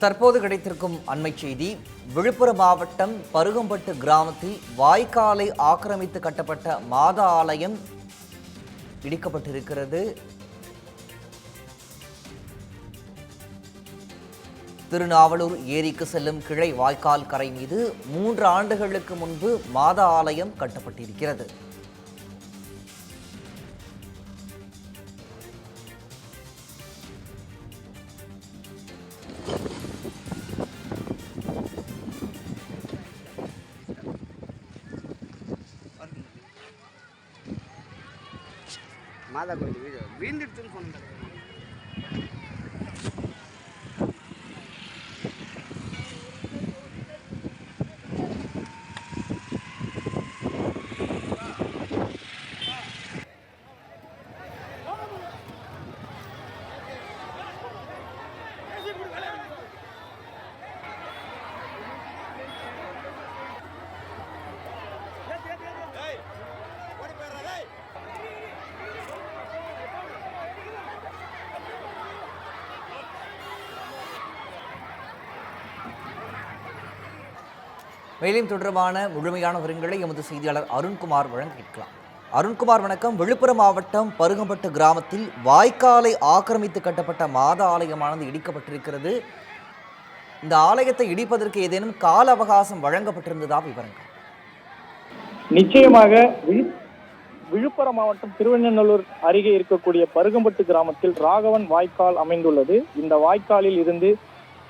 தற்போது கிடைத்திருக்கும் அண்மை செய்தி விழுப்புரம் மாவட்டம் பருகம்பட்டு கிராமத்தில் வாய்க்காலை ஆக்கிரமித்து கட்டப்பட்ட மாதா ஆலயம் இடிக்கப்பட்டிருக்கிறது. திருநாவலூர் ஏரிக்கு செல்லும் கிளை வாய்க்கால் கரை மீது மூன்று ஆண்டுகளுக்கு முன்பு மாதா ஆலயம் கட்டப்பட்டிருக்கிறது. மாதா கோயில் வீடு வீழ்ந்துடுச்சுன்னு சொன்னாங்க மேலும் தொடர்பான முழுமையான விவரங்களை எமது செய்தியாளர் அருண்குமார் வழங்க கேட்கலாம் அருண்குமார் வணக்கம். விழுப்புரம் மாவட்டம் பருகம்பட்டு கிராமத்தில் வாய்க்காலை ஆக்கிரமித்து கட்டப்பட்ட மாத ஆலயமானது இடிக்கப்பட்டிருக்கிறது. இந்த ஆலயத்தை இடிப்பதற்கு ஏதேனும் கால அவகாசம் வழங்கப்பட்டிருந்ததா விவரங்கள்? நிச்சயமாக விழுப்புரம் மாவட்டம் திருவண்ணநல்லூர் அருகே இருக்கக்கூடிய பருகம்பட்டு கிராமத்தில் ராகவன் வாய்க்கால் அமைந்துள்ளது. இந்த வாய்க்காலில் இருந்து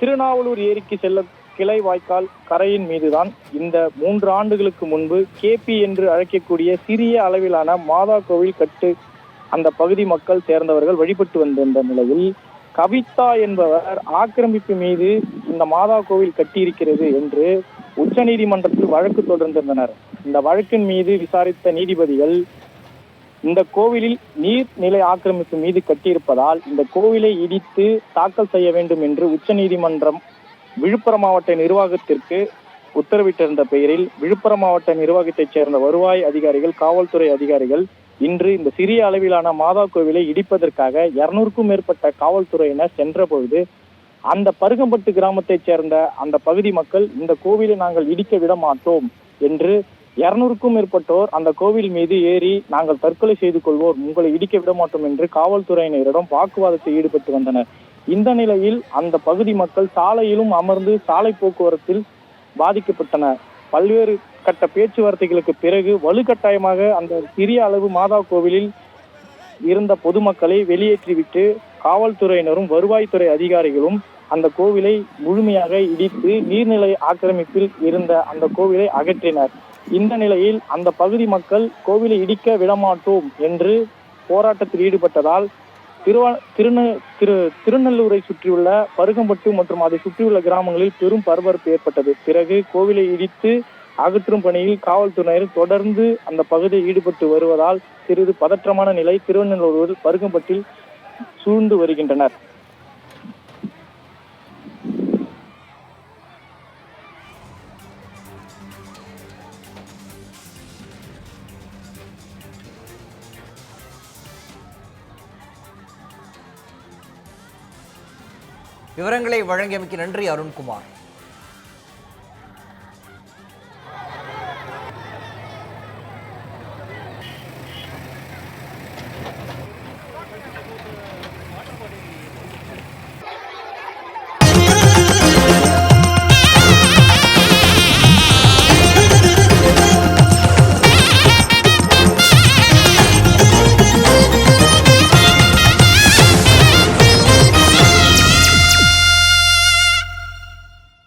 திருநாவலூர் ஏரிக்கு செல்ல கிளை வாய்க்கால் கரையின் மீதுதான் இந்த மூன்று ஆண்டுகளுக்கு முன்பு கேபி என்று அழைக்கக்கூடிய சிறிய அளவிலான மாதா கோவில் கட்டு அந்த பகுதி மக்கள் சேர்ந்தவர்கள் வழிபட்டு வந்திருந்த நிலையில் கவிதா என்பவர் ஆக்கிரமிப்பு மீது இந்த மாதா கோவில் கட்டியிருக்கிறது என்று உச்சநீதிமன்றத்தில் வழக்கு தொடர்ந்திருந்தனர். இந்த வழக்கின் மீது விசாரித்த நீதிபதிகள் இந்த கோவிலில் நீர்நிலை ஆக்கிரமிப்பு மீது கட்டியிருப்பதால் இந்த கோவிலை இடித்து தாக்கல் செய்ய வேண்டும் என்று உச்சநீதிமன்றம் விழுப்புரம் மாவட்ட நிர்வாகத்திற்கு உத்தரவிட்டிருந்த பெயரில் விழுப்புரம் மாவட்ட நிர்வாகத்தைச் சேர்ந்த வருவாய் அதிகாரிகள் காவல்துறை அதிகாரிகள் இன்று இந்த சிறிய அளவிலான மாதா கோவிலை இடிப்பதற்காக இருநூறுக்கும் மேற்பட்ட காவல்துறையினர் சென்றபொழுது அந்த பருகம்பட்டு கிராமத்தைச் சேர்ந்த அந்த பகுதி மக்கள் இந்த கோவிலை நாங்கள் இடிக்க விட மாட்டோம் என்று இருநூறுக்கும் மேற்பட்டோர் அந்த கோவில் மீது ஏறி நாங்கள் தற்கொலை செய்து கொள்வோம் உங்களை இடிக்க விட மாட்டோம் என்று காவல்துறையினரிடம் வாக்குவாதத்தில் ஈடுபட்டு வந்தனர். இந்த நிலையில் அந்த பகுதி மக்கள் சாலையிலும் அமர்ந்து சாலை போக்குவரத்தில் பாதிக்கப்பட்டனர். பல்வேறு கட்ட பேச்சுவார்த்தைகளுக்கு பிறகு வலுக்கட்டாயமாக அந்த சிறிய அளவு மாதா கோவிலில் இருந்த பொதுமக்களை வெளியேற்றிவிட்டு காவல்துறையினரும் வருவாய்த்துறை அதிகாரிகளும் அந்த கோவிலை முழுமையாக இடித்து நீர்நிலை ஆக்கிரமிப்பில் இருந்த அந்த கோவிலை அகற்றினர். இந்த நிலையில் அந்த பகுதி மக்கள் கோவிலை இடிக்க விடமாட்டோம் என்று போராட்டத்தில் ஈடுபட்டதால் திருவா திருந திரு திருநெல்லூரை சுற்றியுள்ள பருகம்பட்டு மற்றும் அதை சுற்றியுள்ள கிராமங்களில் பெரும் பரபரப்பு ஏற்பட்டது. பிறகு கோவிலை இடித்து அகற்றும் பணியில் காவல்துறையினர் தொடர்ந்து அந்த பகுதியில் ஈடுபட்டு வருவதால் சிறிது பதற்றமான நிலை திருவண்ணூர் பருகம்பட்டில் சூழ்ந்து வருகின்றனர். விவரங்களை வழங்கியமைக்கு நன்றி அருண்குமார்.